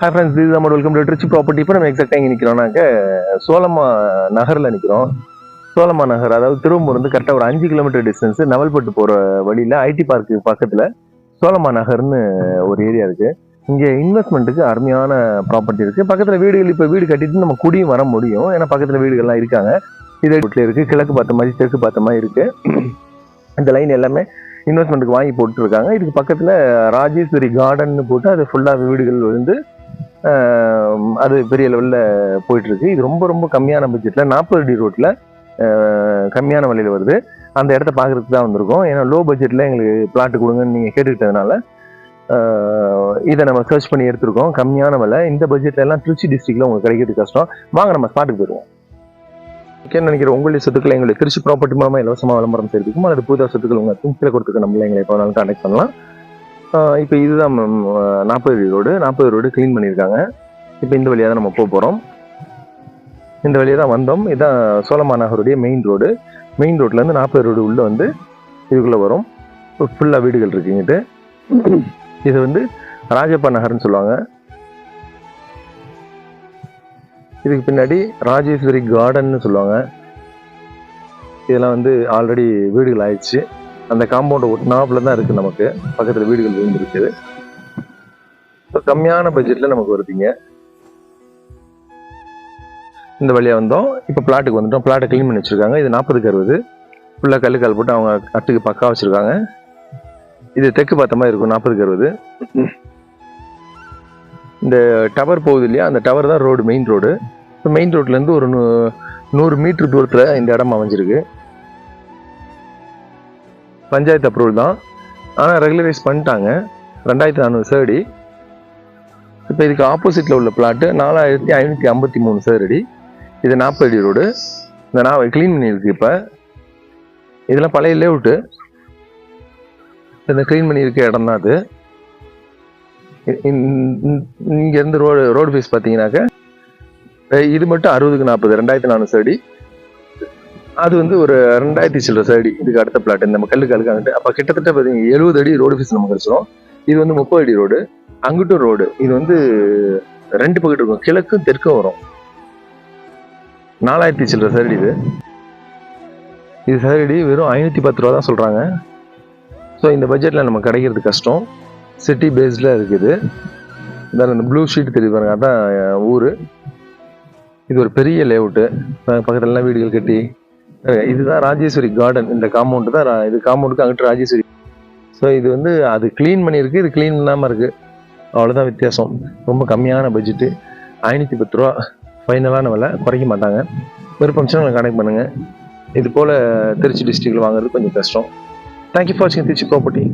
Hi friends இது நம்ம welcome to Trichy property இப்போ நம்ம எக்ஸாக்டாக எங்கே நிற்கிறோம்னாக்க சோலமா நகரில் நிற்கிறோம் சோலமா நகர் அதாவது திருவம்பூர் வந்து கரெக்டாக ஒரு அஞ்சு கிலோமீட்டர் டிஸ்டன்ஸ் நவல்பட்டு போகிற வழியில் ஐடி பார்க்கு பக்கத்தில் சோலமா நகர்னு ஒரு ஏரியா இருக்குது இங்கே இன்வெஸ்ட்மெண்ட்டுக்கு அருமையான ப்ராப்பர்ட்டி இருக்குது பக்கத்தில் வீடுகள் இப்போ வீடு கட்டிட்டு நம்ம குடியும் வர முடியும். ஏன்னா பக்கத்தில் வீடுகள்லாம் இருக்காங்க. இதே வீட்டில் இருக்குது கிழக்கு பார்த்த மாதிரி தெற்கு பார்த்த மாதிரி இருக்குது இந்த லைன் எல்லாமே இன்வெஸ்ட்மெண்ட்டுக்கு வாங்கி போட்டுருக்காங்க. இதுக்கு பக்கத்தில் ராஜேஸ்வரி கார்டன்னு போட்டு அது ஃபுல்லாக வீடுகள் வந்து அது பெரிய லெவலில் போயிட்டுருக்கு. இது ரொம்ப ரொம்ப கம்மியான பட்ஜெட்டில் நாற்பது அடி ரோட்டில் கம்மியான விலையில் வருது. அந்த இடத்த பார்க்குறதுக்கு தான் வந்திருக்கோம். ஏன்னா லோ பட்ஜெட்டில் எங்களுக்கு பிளாட்டு கொடுங்கன்னு நீங்கள் கேட்டுக்கிட்டதுனால இதை நம்ம சர்ச் பண்ணி எடுத்திருக்கோம். கம்மியான விலை. இந்த பட்ஜெட்ல எல்லாம் திருச்சி டிஸ்ட்ரிக்ட்ல உங்களுக்கு கிடைக்கிறது கஷ்டம். வாங்க நம்ம ஸ்பாட்டுக்கு போயிடுவோம். ஓகே நினைக்கிறேன் உங்களுடைய சொத்துக்களை எங்களுடைய திருச்சி ப்ராப்பர்ட்டி மூலமாக இலவசமாக விளம்பரம் செய்திருக்கும் அல்லது புதிய சொத்துக்கள் உங்கள் கீழே கொடுத்துக்க நம்மள எங்களை எப்போ வேணாலும் கான்டாக்ட் பண்ணலாம். இப்போ இதுதான் மேம் நாற்பது ரோடு. நாற்பது ரோடு க்ளீன் பண்ணியிருக்காங்க. இப்போ இந்த வழியாக தான் நம்ம போக போகிறோம் இந்த வழியாக தான் வந்தோம். இதுதான் சோழமாநகருடைய மெயின் ரோடு மெயின் ரோட்லேருந்து நாற்பது ரோடு உள்ளே வந்து இதுக்குள்ளே வரும். ஃபுல்லாக வீடுகள் இருக்குங்கிட்டு இது வந்து ராஜப்பா நகர்னு சொல்லுவாங்க. இதுக்கு பின்னாடி ராஜேஸ்வரி கார்டன்னு சொல்லுவாங்க. இதெல்லாம் வந்து ஆல்ரெடி வீடுகள் ஆயிடுச்சு. அந்த காம்பவுண்ட் நாப்பில் தான் இருக்குது நமக்கு. பக்கத்தில் வீடுகள் விழுந்துருக்குது ஸோ கம்மியான பட்ஜெட்டில் நமக்கு வருதுங்க. இந்த வழியாக வந்தோம். இப்போ பிளாட்டுக்கு வந்துட்டோம். பிளாட்டை க்ளீன் பண்ணி வச்சுருக்காங்க. இது நாற்பதுக்கு அறுபது. ஃபுல்லாக கல் கால் போட்டு அவங்க அட்டுக்கு பக்கா வச்சுருக்காங்க. இது தெற்கு பார்த்த மாதிரி இருக்கும். நாற்பதுக்கு அறுபது. இந்த டவர் போகுது இல்லையா? அந்த டவர் தான் ரோடு மெயின் ரோடு இப்போ மெயின் ரோட்லேருந்து ஒரு நூ- நூறு மீட்டர் தூரத்தில் இந்த இடம் அமைஞ்சிருக்கு. பஞ்சாயத்து அப்ரூவல் தான். ஆனால் ரெகுலரைஸ் பண்ணிட்டாங்க. ரெண்டாயிரத்தி நானூறு சேரடி இப்போ இதுக்கு ஆப்போசிட்டில் உள்ள பிளாட்டு நாலாயிரத்தி ஐநூற்றி ஐம்பத்தி மூணு சேரடி இது நாற்பது அடி ரோடு இந்த நான் க்ளீன் பண்ணியிருக்கு இப்போ. இதெல்லாம் பழைய லேவுட்டு இந்த க்ளீன் பண்ணியிருக்க இடம் தான் அது. இங்கேருந்து ரோடு ரோடு ஃபேஸ் பார்த்தீங்கன்னாக்க இது மட்டும் அறுபதுக்கு நாற்பது ரெண்டாயிரத்தி நானூறு சேரடி அது வந்து ஒரு ரெண்டாயிரத்தி சில்லற அடி இதுக்கு அடுத்த பிளாட் நம்ம கல்லு கல்லுக்காங்கிட்டு அப்போ கிட்டத்தட்ட பார்த்தீங்கன்னா எழுபது அடி ரோடு ஃபீஸ் நமக்கு கிடைச்சிரும். இது வந்து முப்பது அடி ரோடு அங்கிட்டும் ரோடு இது வந்து ரெண்டு பக்கெட் இருக்கும். கிழக்கும் தெற்கும் வரும். நாலாயிரத்தி சில்லற சேரடி இது. இது சேரடி வெறும் ஐநூற்றி பத்து ரூபா தான் சொல்கிறாங்க ஸோ இந்த பட்ஜெட்டில் நம்ம கிடைக்கிறது கஷ்டம். சிட்டி பேஸ்டில் இருக்குது. இந்த ப்ளூ ஷீட் தெரியுது பாருங்க. அதான் ஊர். இது ஒரு பெரிய லேஅவுட்டு பக்கத்துலலாம் வீடுகள் கட்டி இதுதான் ராஜேஸ்வரி கார்டன் இந்த காம்பவுண்டு தான் இது காம்பவுண்டுக்கு அங்கிட்டு ராஜேஸ்வரி. ஸோ இது வந்து அது க்ளீன் பண்ணியிருக்கு இது க்ளீன் பண்ணாமல் இருக்குது அவ்வளோதான் வித்தியாசம். ரொம்ப கம்மியான பட்ஜெட்டு ஐநூற்றி பத்து ரூபா ஃபைனலான விலை. குறைக்க மாட்டாங்க. விருப்பம் உங்களை கனெக்ட் பண்ணுங்கள் இது போல் திருச்சி டிஸ்ட்ரிக்டில் வாங்குறது கொஞ்சம் கஷ்டம். தேங்க்யூ ஃபார் வாட்சிங் திருச்சி ப்ராப்பர்ட்டி